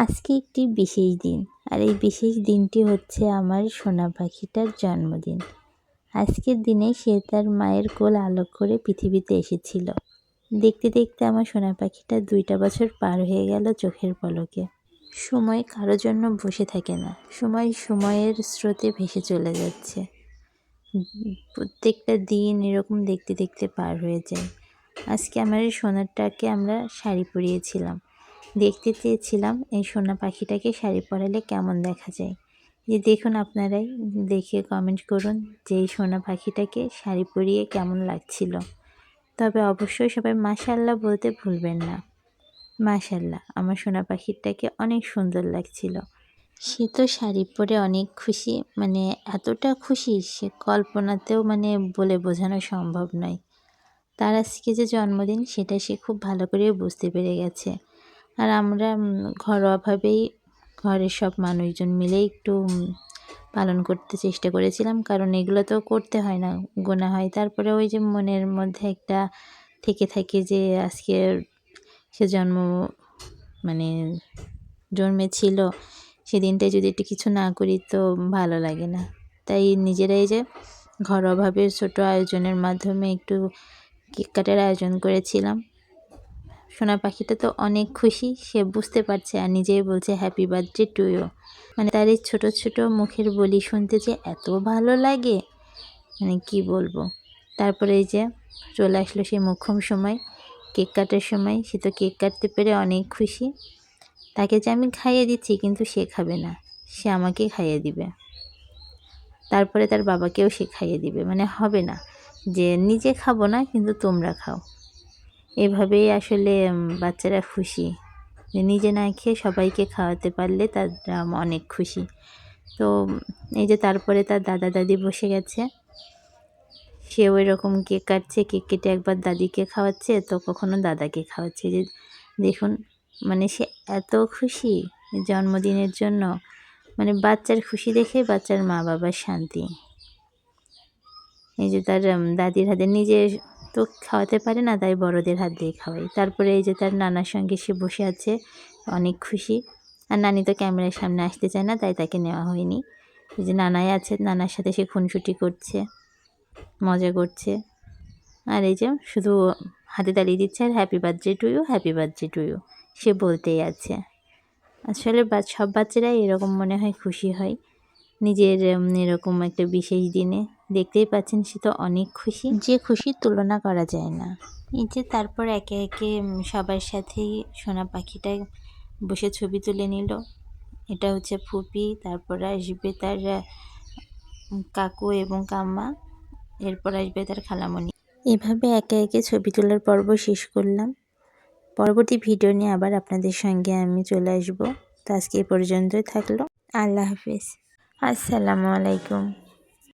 আজকে একটি বিশেষ দিন। আর এই বিশেষ দিনটি হচ্ছে আমার সোনা পাখিটার জন্মদিন। আজকের দিনে সে তার মায়ের কোল আলোক করে পৃথিবীতে এসেছিল। দেখতে দেখতে আমার সোনা পাখিটা দুইটা বছর পার হয়ে গেল চোখের পলকে। সময় কারও জন্য বসে থাকে না। সময় সময়ের স্রোতে ভেসে চলে যাচ্ছে। প্রত্যেকটা দিন এরকম দেখতে দেখতে পার হয়ে যায়। আজকে আমার সোনারটাকে আমরা শাড়ি পরিয়েছিলাম। দেখতে চেয়েছিলাম এই সোনা পাখিটাকে শাড়ি পরালে কেমন দেখা যায়। যে দেখুন আপনারাই, দেখে কমেন্ট করুন যে এই সোনা পাখিটাকে শাড়ি পরিয়ে কেমন লাগছিল। তবে অবশ্যই সবাই মাশাল্লাহ বলতে ভুলবেন না। মাশাল্লাহ আমার সোনা পাখিটাকে অনেক সুন্দর লাগছিল। সে তো শাড়ি পরে অনেক খুশি মানে এতটা খুশি সে কল্পনাতেও মানে বলে বোঝানো সম্ভব নয়। তার আজকে যে জন্মদিন, সেটা সে খুব ভালো করে বুঝতে পেরে গেছে। আর আমরা ঘরোয়াভাবেই ঘরের সব মানুষজন মিলে একটু পালন করতে চেষ্টা করেছিলাম। কারণ এগুলো তো করতে হয় না, গোনা হয়। তারপরে ওই যে মনের মধ্যে একটা থেকে থাকে যে আজকে সে জন্ম মানে জন্মেছিল সেদিনটায় যদি একটু কিছু না করি তো ভালো লাগে না। তাই নিজেরাই যে ঘরোয়াভাবে ছোটো আয়োজনের মাধ্যমে একটু কেক কাটার আয়োজন করেছিলাম। সোনা পাখিটা তো অনেক খুশি, সে বুঝতে পারছে আর নিজেই বলছে হ্যাপি বার্থডে টু ইউ মানে তার এই ছোটো ছোটো মুখের বলি শুনতে যে এত ভালো লাগে। মানে কি বলব? তারপরে এই যে চলে আসলো সেই মুখ্যম সময়, কেক কাটার সময়। সে তো কেক কাটতে পেরে অনেক খুশি। তাকে যে আমি খাইয়ে দিচ্ছি, কিন্তু সে খাবে না। সে আমাকে খাইয়ে দিবে। তারপরে তার বাবাকেও সে খাইয়ে দিবে। মানে হবে না যে, নিজে খাব না, কিন্তু তোমরা খাও। এভাবেই আসলে বাচ্চারা খুশি। যে নিজে না খেয়ে সবাইকে খাওয়াতে পারলে তারা অনেক খুশি। তো, এই যে তারপরে তার দাদা, দাদি বসে গেছে। সে ওই রকম কেক কাটছে, কেক কেটে একবার দাদিকে খাওয়াচ্ছে, তো কখনো দাদাকে খাওয়াচ্ছে। যে দেখুন মানে সে এত খুশি জন্মদিনের জন্য। মানে বাচ্চার খুশি দেখে বাচ্চার মা বাবার শান্তি। এই যে তার দাদির হাতে নিজে তো খাওয়াতে পারে না, তাই বড়দের হাত দিয়ে খাওয়াই। তারপরে এই যে তার নানার সঙ্গে সে বসে আছে, অনেক খুশি। আর নানি তো ক্যামেরার সামনে আসতে চায় না, তাই তাকে নেওয়া হয়নি। এই যে নানাই আছে, নানার সাথে সে খুনসুটি করছে, মজা করছে। আর এই যে শুধু হাতে দাঁড়িয়ে দিচ্ছে আর happy birthday to you happy birthday to you সে বলতেই আছে। আসলে সব বাচ্চারাই এরকম মনে হয় খুশি হয়। নিজের এরকম একটা বিশেষ দিনে। দেখতেই পাচ্ছেন সে তো অনেক খুশি। যে খুশির তুলনা করা যায় না। এই যে তারপর একে একে সবার সাথেই সোনা পাখিটা বসে ছবি তুলে নিল। এটা হচ্ছে ফুপি তারপর আসবে তার কাকু এবং কাম্মা এরপর আসবে তার খালামণি। এভাবে একে একে ছবি তোলার পর্ব শেষ করলাম। পরবর্তী ভিডিও নিয়ে আবার আপনাদের সঙ্গে আমি চলে আসব। তো আজকে এ পর্যন্তই থাকল। আল্লাহ হাফিজ। আসসালামু আলাইকুম।